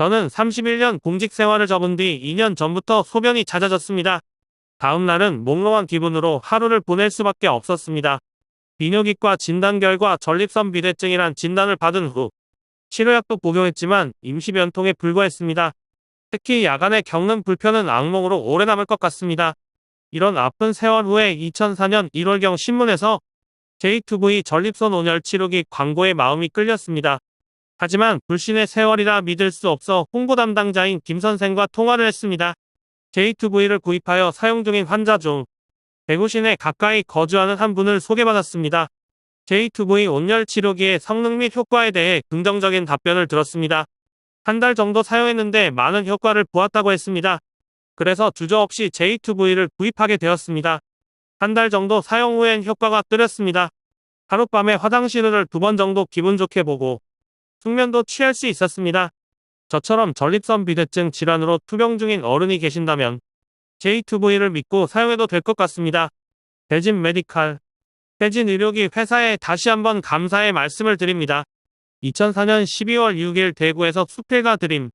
저는 31년 공직 생활을 접은 뒤 2년 전부터 소변이 잦아졌습니다. 다음 날은 몽롱한 기분으로 하루를 보낼 수밖에 없었습니다. 비뇨기과 진단 결과 전립선 비대증이란 진단을 받은 후 치료약도 복용했지만 임시 변통에 불과했습니다. 특히 야간에 겪는 불편은 악몽으로 오래 남을 것 같습니다. 이런 아픈 세월 후에 2004년 1월경 신문에서 J2V 전립선 온열 치료기 광고에 마음이 끌렸습니다. 하지만 불신의 세월이라 믿을 수 없어 홍보 담당자인 김 선생과 통화를 했습니다. J2V를 구입하여 사용 중인 환자 중 대구 시내 가까이 거주하는 한 분을 소개받았습니다. J2V 온열 치료기의 성능 및 효과에 대해 긍정적인 답변을 들었습니다. 한 달 정도 사용했는데 많은 효과를 보았다고 했습니다. 그래서 주저없이 J2V를 구입하게 되었습니다. 한 달 정도 사용 후엔 효과가 뚜렷습니다. 하룻밤에 화장실을 두 번 정도 기분 좋게 보고 숙면도 취할 수 있었습니다. 저처럼 전립선 비대증 질환으로 투병 중인 어른이 계신다면 J2V를 믿고 사용해도 될 것 같습니다. 대진 메디칼 대진 의료기 회사에 다시 한번 감사의 말씀을 드립니다. 2004년 12월 6일 대구에서 수필가 드림